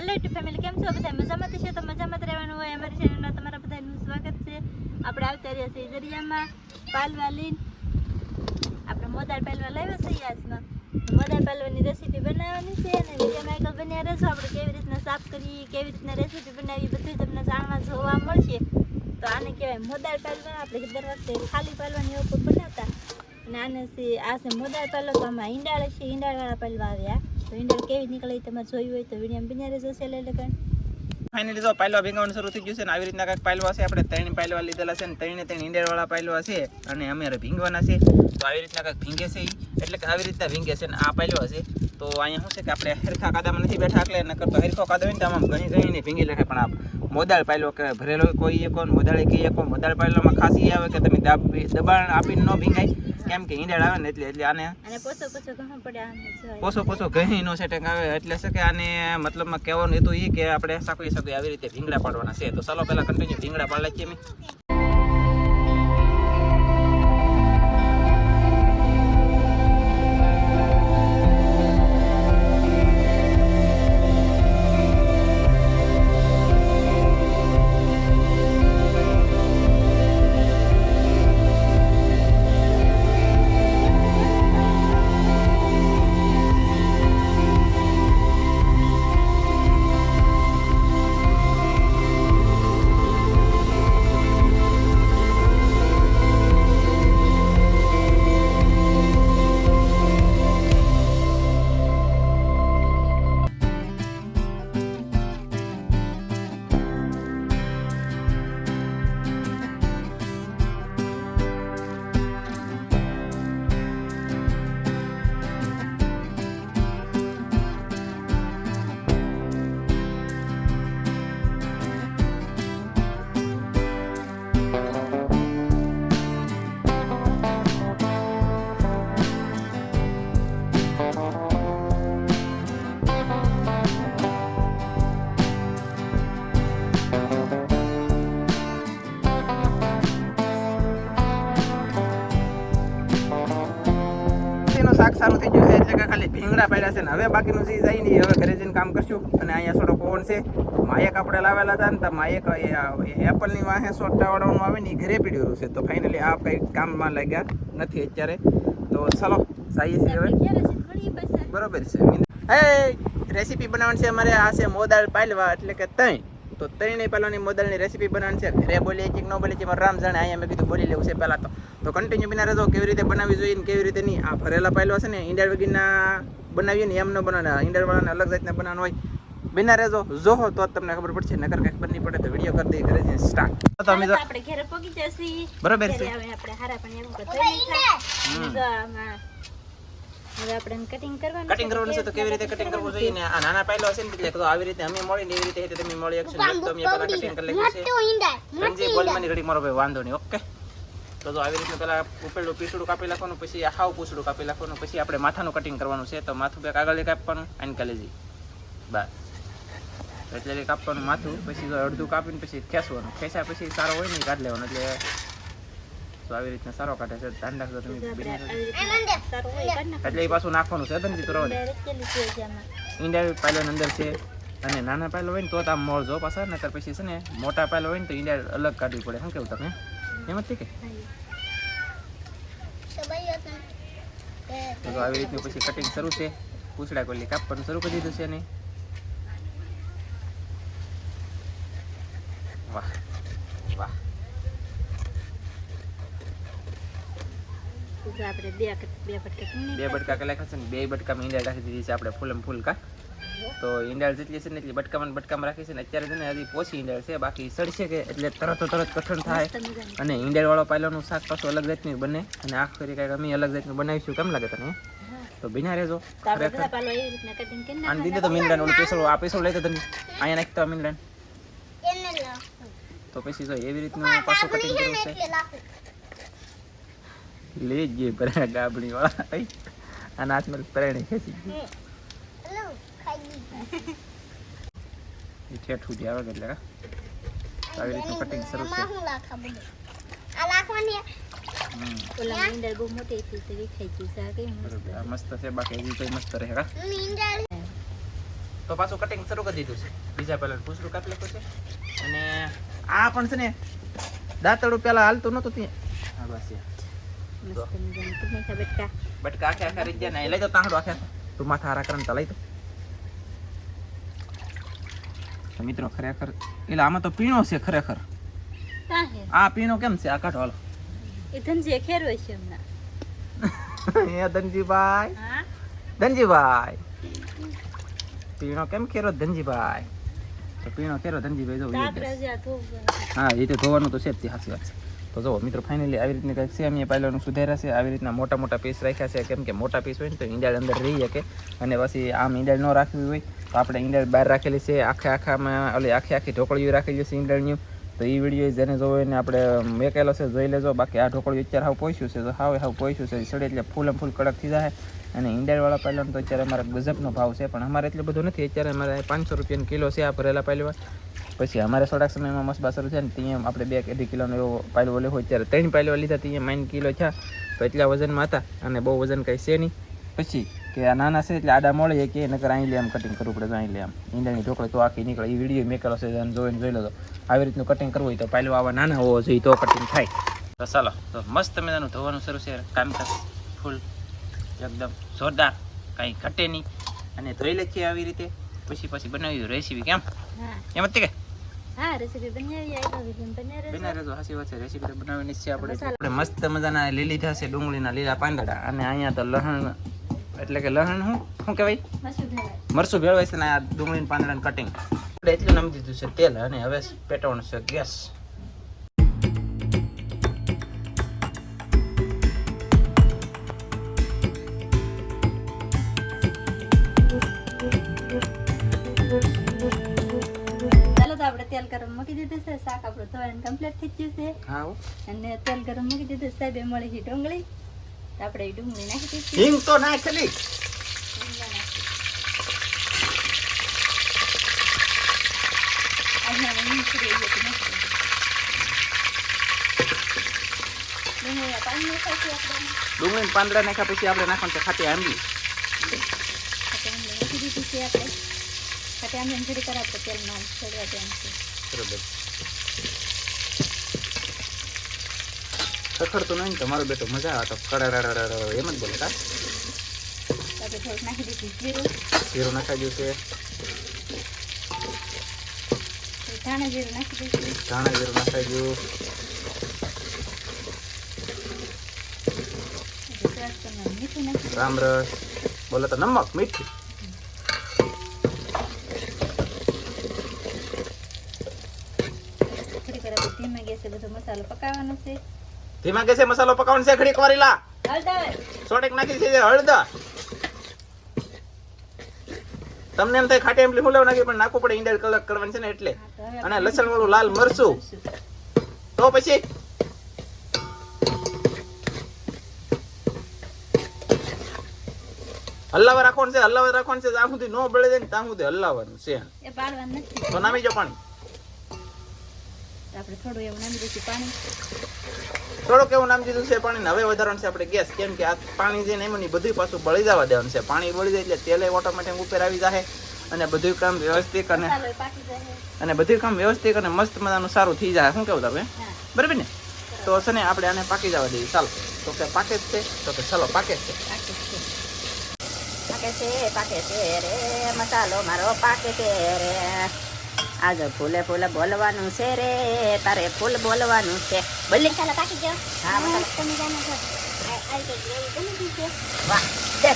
હાલો YouTube family કેમ છો બધા? મજામાં છે તો મજામાં રહેવાનું હોય અમારી ચેનલમાં તમારા બધાનું સ્વાગત છે. આપણે આવતા રહ્યા છીએ દરિયામાં. પાલવા લીન આપણે મોદાળ પાલવા લાવ્યા છીએ આજમાં. મોદાળ પાલવાની રેસીપી બનાવવાની છે અને વિડીયોમાં આગળ બન્યા રહેશો. આપણે કેવી રીતના સાફ કરીએ, કેવી રીતના રેસીપી બનાવી બધું તમને જાણવા જોવા મળશે. તો આને કહેવાય મોદાળ પાલવા. આપણે દર વખતે ખાલી પાલવાની ઉપર બનાવતા. અને આને આ છે મોદાળ પાલો તો આમાં ઈંડાળ છે. ઈંડાળવાળા પાલવા આવ્યા. તો ઈંડાળ કેવી નીકળે તમે જોયું હોય તો વીડિયો બિના રહેજો છેલ્લે લગન. ફાઇનલી તો પાયલવા ભેગાવાનું શરૂ થઈ ગયું છે ને, આવી રીતના કાંઈક પાયલવા છે. આપણે ત્રણ પાયલવા લીધેલા છે ને, ત્રણે ત્રણ ઈંડેરવાળા પાયલવા છે અને અમે ભીંગવાના છે. તો આવી રીતના કાંઈક ભીંગે છે એટલે કે આવી રીતના ભીંગે છે ને આ પાયલવા છે. તો અહીંયા શું છે કે આપણે હરખા કાદામાં નથી બેઠા એટલે નકર તો હરખો કાદો હોય ને આમાં ઘણી ઘણી ભીંગી લખે પણ આ મોદાળ પાયલો કે ભરેલો કોઈ એક મોદાળે કહીએ એક મોદાળ પાયલોમાં ખાસી આવે કે તમે દાબી દબાણ આપીને ન ભીંગાય. કેમ કે ઈંડળ આવે ને એટલે એટલે આને પોસો પોસો ઘણું પડે નો સેટિંગ આવે એટલે છે કે આને મતલબમાં કહેવાનું હતું એ કે આપણે સાકવી સાકવી આવી રીતે ભીંગડા પાડવાના છે. તો ચાલો પહેલા કન્ટિન્યુ ભીંગડા પાડલા છીએ એનું શાક સારું થઈ ગયું છે, એટલે કે ખાલી ભીંગડા પડ્યા છે ને હવે બાકીનું ચીજ જાય નહીં હવે ઘરે જઈને કામ કરશું. અને અહીંયા થોડો પવન છે. માયક આપણે લાવેલા હતા ને તો માયક એપલની વાહે સોટા વાળવાનું આવે ને ઘરે પીડ્યું છે તો ફાઇનલી આ કંઈ કામમાં લાગ્યા નથી અત્યારે. તો ચાલો, જઈએ છે હવે. બરોબર છે. હે રેસીપી બનાવવાની છે અમારે. આ છે મોદાળ પાલવા, એટલે કે તઈ તો ત્રણેય પહેલાંની મોદલની રેસીપી બનાવવાની છે. ઘરે બોલીએ કે ન બોલીએ છે રામ જાણે અહીંયા મેં કીધું બોલી લેવું છે પહેલાં તો. તો કન્ટિન્યુ બિના રહેજો કેવી રીતે બનાવવી જોઈએ ને કેવી રીતે નહીં. આ ભરેલા પાયલો છે ને ઈંડાળ વગીના બનાવીએ ને એમ ન બનાવે ઈંડાળવાળાને અલગ જાતના બનાવવાનું હોય. બિના રહેજો જોહો તો તમને ખબર પડશે નકર કંઈ ખબર નહીં પડે તો વીડિયો કરી દઈએ ઘરે જઈને સ્ટાર્ટ તો અમે આપણે ઘરે પગી જશે. બરાબર છે. હવે આપણે હારા પણ એવું તો ધોઈ નાખ્યા. અને જો આમાં હવે આપણે કટિંગ કરવાનું કટિંગ કરવાનું છે તો કેવી રીતે કટિંગ કરવું જોઈએ ને? આ નાના પાયલો છે ને એટલે તો આવી રીતે અમે મળી ને એવી રીતે તમે મળી એકસો તો અમે પેલા કટિંગ કરી લઈશું છે સંજય બોલવાની ઘડી મારો ભાઈ વાંધો નહીં ઓકે તો જો આવી રીતે પેલા ઉપેલું પીસડું કાપી નાખવાનું પછી આ હાવ પૂછડું કાપી નાખવાનું પછી આપણે માથાનું કટિંગ કરવાનું છે તો માથું બે કાગળ કાપવાનું અને કલેજી બસ. એટલે કાપવાનું માથું પછી અડધું કાપીને પછી ખેંચવાનું. ખેંચ્યા પછી સારો હોય ને કાઢ લેવાનું એટલે તો આવી રીતના સારો કાઢે છે. ધ્યાન રાખજો તમે. એટલે એ પાછું નાખવાનું છે ધનજી તો ઇન્ડિયા. ઈંડા પાયલો અંદર છે અને નાના પાયલો હોય ને તો આમ મોળ જો પાછા નકર પછી છે ને મોટા પાયલો હોય ને તો ઈંડા અલગ કાઢવી પડે. શું કેવું તમે? એમ જ કે? તો આવી રીતનું પછી કટિંગ શરૂ છે. પૂછડા કોલી કાપવાનું શરૂ કરી દીધું છે ને? વાહ. તો આપણે બે બે બટકા બે બટકા કલાક હશે ને બે બટકામાં ઈંડા રાખી દીધી છે આપણે ફૂલમ ફૂલ કા. તો ઈંડાળ જેટલી છે ને એટલી બટકામાં બટકામાં રાખી છે ને અત્યારે છે ને હજી પોચી ઈંડાળ છે બાકી સડશે કે એટલે તરત તરત કઠણ થાય. અને ઈંડાળવાળો પાયલોનું શાક પાછું અલગ જાતનું બને અને આખ કરી કાંઈક અમે અલગ જાતનું બનાવીશું કેમ લાગે તને? તો બિના રહેજો. તો આને દીધે તો મીંડાને ઓલું પેસડું આ પેસડું લઈ તો તમે અહીંયા નાખતો મીંડાને. તો પછી જો એવી રીતનું પાછું કટિંગ કરવું છે. લેજે ભરે ગાબડી વાળા આના હાથમાં પ્રેરણી ખેંચી ગઈ એ ઠેઠ સુધી આવે એટલે આવી રીતનું કટિંગ શરૂ છે. હમ. ઓલા ઈંડા બહુ મોટી હતી તો ગઈ છે. આ કેવી મસ્ત છે બાકી હજી તો મસ્ત રહે કા તો પાછું કટિંગ શરૂ કરી દીધું છે. બીજા પહેલા પૂછડું કાપી છે. અને આ પણ છે ને દાંતડું પેલા હાલતું નતું ત્યાં. હા બસ યાર. બટકા આખે આખા રહી ગયા ને લઈ જાઓ તાંડો આખે તું માથા હારા કરન લઈ તો તો મિત્રો ખરેખર એટલે આમાં તો પીણો છે ખરેખર આ પીણો કેમ છે આ કાઢો હાલો એ ધનજી ખેરવે છે હમણાં એ ધનજીભાઈ ધનજીભાઈ પીણો કેમ ખેરો ધનજીભાઈ તો પીણો ખેરો ધનજીભાઈ જો હા એ તો ધોવાનું તો છે જ તે સાચી વાત છે તો જો મિત્રો ફાઇનલી આવી રીતની કંઈક એ પાયલોનું સુધાર્યા છે. આવી રીતના મોટા મોટા પીસ રાખ્યા છે. કેમ કે મોટા પીસ હોય ને તો ઈંડાળ અંદર રહી શકે. અને પછી આમ ઈંડાળ ન રાખવી હોય તો આપણે ઈંડાળ બહાર રાખેલી છે. આખે આખામાં, ઓલી આખી આખી ઢોકળીઓ રાખેલી છે ઈંડાળની. તો એ વીડિયો જેને જોવો એને આપણે મેકેલો છે, જોઈ લેજો. બાકી આ ઢોકળીઓ અત્યારે હાવ પોઈશું છે. તો હાવ હાવ પોઈશું છે. સડે એટલે ફૂલ ફૂલ કડક થઈ જાય અને ઈંડાળવાળા પાયલોન તો અત્યારે અમારા ગજબનો ભાવ છે. પણ અમારે એટલો બધું નથી. અત્યારે અમારે પાંચસો રૂપિયાનો કિલો છે આ ભરેલા પાયલવા પછી અમારે થોડાક સમયમાં મસબા શરૂ છે ને ત્યાં આપણે બે અઢી કિલોનો એવો પાયલો ઓલે હોય ત્યારે ત્રણ પાયલો લીધા ત્યાં માઇન કિલો થયા. તો એટલા વજનમાં હતા અને બહુ વજન કંઈ છે નહીં. પછી કે આ નાના છે એટલે આડા મળે કે નકર અહીં લે આમ કટિંગ કરવું પડે તો અહીં લે આમ. ઈંડાની ઢોકળી તો આખી નીકળે. એ વીડિયો મેં કરેલો છે અને જોઈને જોઈ તો આવી રીતનું કટિંગ કરવું હોય તો પાયલો આવા નાના હોવો જોઈએ તો કટિંગ થાય. તો ચાલો તો મસ્ત મજાનું ધોવાનું શરૂ છે. કામકાજ ફૂલ એકદમ જોરદાર. કાંઈ ઘટે નહીં. અને ધોઈ લખીએ આવી રીતે. પછી પછી બનાવી રેસીપી કેમ? એમ જ કે? હા રેસીપી બનાવી આવી તો વીડિયો બનાવી બના રહેજો હાસી વાત છે. રેસીપી બનાવવાની છે આપણે. આપણે મસ્ત મજાના લીલી છે ડુંગળીના લીલા પાંદડા. અને અહીંયા તો લહણ એટલે કે લહણ શું શું કહેવાય? મસૂર મરસું ભેળવાય છે ને આ ડુંગળીના પાંદડાનું કટિંગ આપણે એટલું નામ દીધું છે તેલ. અને હવે પેટવાનું છે ગેસ. મૂકી દીધું છે શાક આપણું ધોવાનું કમ્પ્લીટ થઈ ગયું છે હા હો. અને તેલ ગરમ મૂકી દીધું સાહેબે મળી છે ડુંગળી તો આપણે એ ડુંગળી નાખી દઈશું હિંગ તો નાખેલી અહીંયા અમે મીઠું રહી ગયું હતું મસ્ત. ડુંગળીના પાન નાખાય છે આપણે ડુંગળીના પાંદડા નાખ્યા પછી આપણે નાખવાનું છે ખાટી આંબલી ખાટી આંબલી નાખી દીધી છે આપણે ખાટી આંબલી થોડી કરાવ તો તેલમાં છોડવા દેવાનું છે બરોબર ખખડતું નહીં તમારો બેટો મજા આવે તો કડાડાડાડા એમ જ બોલે કા? નાખી જીરું. નાખાઈ ગયું છે. ધાણા જીરું નાખી દઈશું ધાણા જીરું નાખાઈ ગયું. નાખી રામ રસ. બોલે તો નમક મીઠું થોડીક વાર આપણે ધીમા ગેસે બધો મસાલો પકાવવાનો છે. ધીમા ગેસે મસાલો પકાવવાનો છે ઘડીક વાર લા હળદર સોટેક નાખી છે હળદર તમને એમ થાય ખાટી આંબલી હું નાખી પણ નાખવું પડે ઈંડા કલર કરવાની છે ને એટલે. અને લસણ વાળું લાલ મરચું. તો પછી? હલાવા રાખવાનું છે હલાવા રાખવાનું છે ત્યાં સુધી નો બળે જાય ને ત્યાં સુધી હલાવવાનું છે. તો નામી જો પાણી. આપણે થોડું એવું નામી દઈશું પાણી. થોડુંક એવું નામ દીધું છે પાણી. હવે વધારવાનું છે આપણે ગેસ. કેમ કે આ પાણી જે નહીં એની બધું પાછું બળી જવા દેવાનું છે. પાણી બળી જાય એટલે તેલે ઓટોમેટિક ઉપર આવી જાય અને બધું કામ વ્યવસ્થિત અને અને બધું કામ વ્યવસ્થિત અને મસ્ત મજાનું સારું થઈ જાય શું કેવું તમે? બરાબર ને? તો છે ને આપણે આને પાકી જવા દઈએ. ચાલો. તો કે પાકે જ છે. તો કે ચાલો પાકે જ છે. પાકે છે. પાકે છે પાકે છે રે. મસાલો મારો પાકે છે રે. આજ ફૂલે ફૂલે બોલવાનું છે રે તારે ફૂલ બોલવાનું છે. બોલી ચાલો કાકી જો હા, તમે જાણો છો આ આ ગ્રેવી બની ગઈ છે. વાહ છે.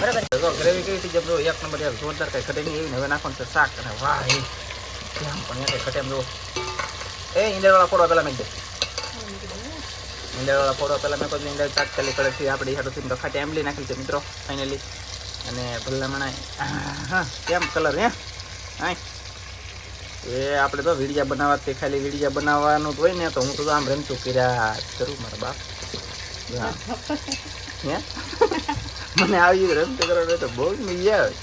બરોબર. કેવી થઈ જબરો એક નંબર યાર જોરદાર કઈ ઘટે નહીં એવી હવે નાખવાનું છે શાક અને વાહ એ કેમ પણ કઈ એમ એ ઈંડળવાળા ફોડો પેલા મેં દે. ઈંડળવાળા ફોડો પેલા મેં કોઈ ઈંડળ ચાક ચાલી કડકથી આપણી હાટુથી તો ખાટી આંબલી નાખી છે મિત્રો ફાઇનલી. અને ભલામણા કેમ કલર હે? હા એ આપણે તો વીડિયા બનાવવા તે ખાલી વીડિયા બનાવવાનું હોય ને, તો હું તો આમ રમતું કર્યા કરું મારા બાપ. મને આવી રમતું કરવાનું તો બહુ મજા આવે.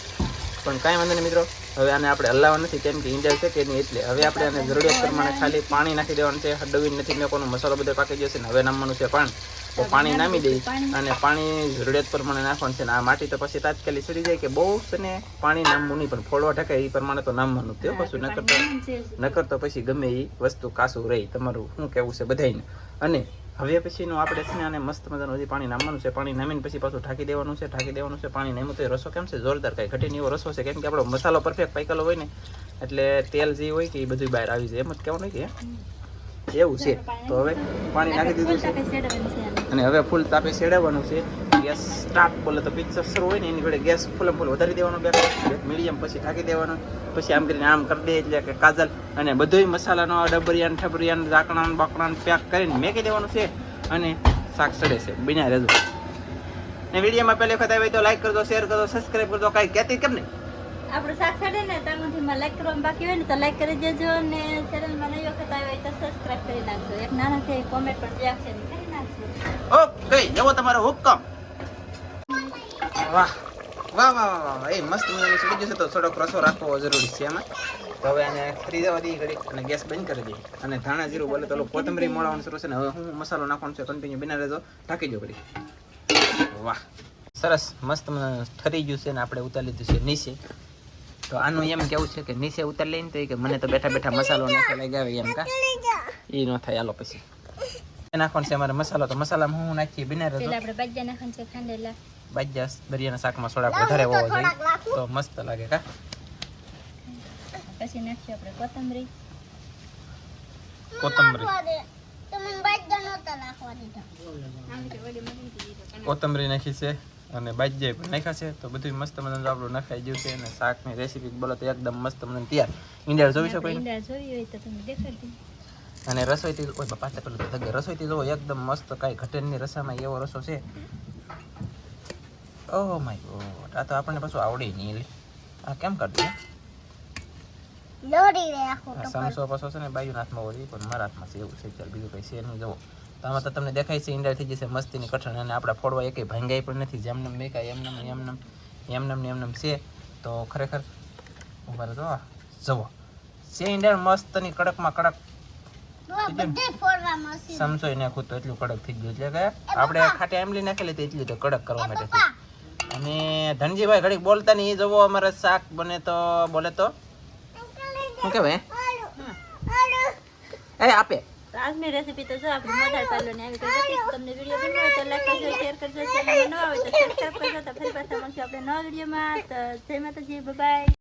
પણ કાંઈ વાંધો નહીં મિત્રો, હવે આને આપણે હલાવવા નથી, કેમ કે ઈંડા છે કે નહીં એટલે. હવે આપણે આને જરૂરિયાત પ્રમાણે ખાલી પાણી નાખી દેવાનું છે હડવી નથી મેકોનો મસાલો બધો પાકી જશે ને, હવે નામવાનું છે પાણી. તો પાણી નામી દઈ અને પાણી જરૂરિયાત પ્રમાણે નાખવાનું છે ને આ માટી તો પછી તાત્કાલિક સડી જાય કે બહુ છે ને પાણી નામવું નહીં પણ ફોડવા ઢકે એ પ્રમાણે તો નામવાનું તે પછી નકર તો નકર તો પછી ગમે એ વસ્તુ કાસું રહી તમારું શું કહેવું છે બધાયને? અને હવે પછીનું આપણે છે ને આને મસ્ત મજાનું હજી પાણી નામવાનું છે પાણી નામીને પછી પાછું ઢાંકી દેવાનું છે ઢાંકી દેવાનું છે પાણી નામ્યું તો એ રસો કેમ છે? જોરદાર કાંઈ ઘટીને એવો રસો છે કેમ કે આપણો મસાલો પરફેક્ટ પાકેલો હોય ને એટલે તેલ જે હોય કે એ બધું બહાર આવી જાય એમ જ કહેવાનું કે એવું છે. તો હવે પાણી નાખી દીધું છે. અને હવે ફૂલ તાપે સેડાવવાનું છે. ગેસ સ્ટાર્ટ બોલે તો પિક્ચર શરૂ હોય ને એની જોડે ગેસ ફૂલ ફૂલ વધારી દેવાનો બે મીડિયમ પછી ઢાંકી દેવાનું, પછી આમ કરીને આમ કરી દે એટલે કે કાજલ અને બધોય મસાલાનો ડબરિયાન, ઠબરિયાન ઝાકણાન બાકણાન પેક કરીને મેકી દેવાનું છે અને શાક ચડે છે. બિના રેજો ને વિડીયોમાં પહેલી વખત આવી તો લાઈક કરજો શેર કરજો સબસ્ક્રાઈબ કરજો. કાંઈ કહેતી કેમ નહીં? આપણું શાક ચડે ને ત્યાંથી લાઈક કરવાનું બાકી હોય ને તો લાઈક કરી દેજો અને ચેનલમાં નવી વખત આવી તો સબસ્ક્રાઇબ કરી નાખજો. એક નાનાથી કોમેન્ટ પણ રિએક્શન ઓકે જવો તમારો હુકમ. વાહ વાહ વાહ વાહ વાહ એ મસ્ત મજાની સડી જશે તો થોડોક રસો રાખવો જરૂરી છે એમાં. તો હવે આને ફ્રી જવા દઈએ ઘડી અને ગેસ બંધ કરી દઈએ. અને ધાણા જીરું બોલે તો કોથમરી મોળાવાનું શરૂ છે ને હવે હું મસાલો નાખવાનો છે કન્ટિન્યુ બિના રહેજો. ઢાંકી દો ઘડી વાહ સરસ મસ્ત ઠરી ગયું છે ને આપણે ઉતારી લીધું છે નીચે. તો આનું એમ કેવું છે કે નીચે ઉતારી લઈને તો કે મને તો બેઠા બેઠા મસાલો નાખવા લાગ્યા આવે એમ કા? એ ન થાય આલો પછી. નાખવાનો છે અમારે મસાલો તો મસાલામાં હું નાખીએ બિના રહેજો પેલા આપણે બાજ્યા નાખવાનું છે ખાંડેલા. બાજ્યા દરિયાના શાકમાં સોડા વધારે હોવો જોઈએ. તો મસ્ત લાગે કા? પછી નાખીએ આપણે કોથમરી. કોથમરી. કોથમરી નાખી છે અને બાજ્યા પણ નાખ્યા છે. તો બધું મસ્ત મજાનું આપણું નખાઈ ગયું છે અને શાકની રેસીપી બોલો તો એકદમ મસ્ત મને તૈયાર. ઈંડા જોઈ શકો ઈંડા જોઈ હોય તો તમે દેખાડી અને રસોઈથી ઓય બાપા પેલું ધગે. રસોઈથી જોવો એકદમ મસ્ત કાંઈ ઘટેનની રસામાં એવો રસો છે. ઓહ માય ગોડ આ તો આપણને પાછું આવડે નહીં આ કેમ કરતું સમસો પાછો છે ને બાજુ હાથમાં હોય પણ મારા હાથમાં છે એવું છે ચાલ બીજું કંઈ છે નહીં જવો તો આમાં તો તમને દેખાય છે ઈંડા થઈ જશે મસ્તીની કઠણ અને આપણા ફોડવા એકે ભાંગાઈ પણ નથી. જેમનેમ મેકાય એમનેમ એમનેમ એમનેમ ને એમનેમ છે. તો ખરેખર ઊભા આ જવો છે ઈંડા મસ્તની કડકમાં કડક સમસોઈ નાખું તો એટલું કડક થઈ ગયું એટલે કે? આપણે ખાટે આંબલી નાખેલી તો એટલી તો કડક કરવા માટે અને ધનજીભાઈ ઘડીક બોલતા નહીં એ જવો અમારે શાક બને તો બોલે તો. શું કહેવાય? એ આપે. આજની રેસીપી તો જો આપણી પાલો ને આવી ગઈ તમને વીડિયો ગમ્યો હોય તો લાઈક કરજો શેર કરજો ચેનલ નવા આવે તો સબસ્ક્રાઈબ કરજો તો ફરી પાછા મળશું આપણે નવા વિડીયોમાં તો જય માતાજી બાય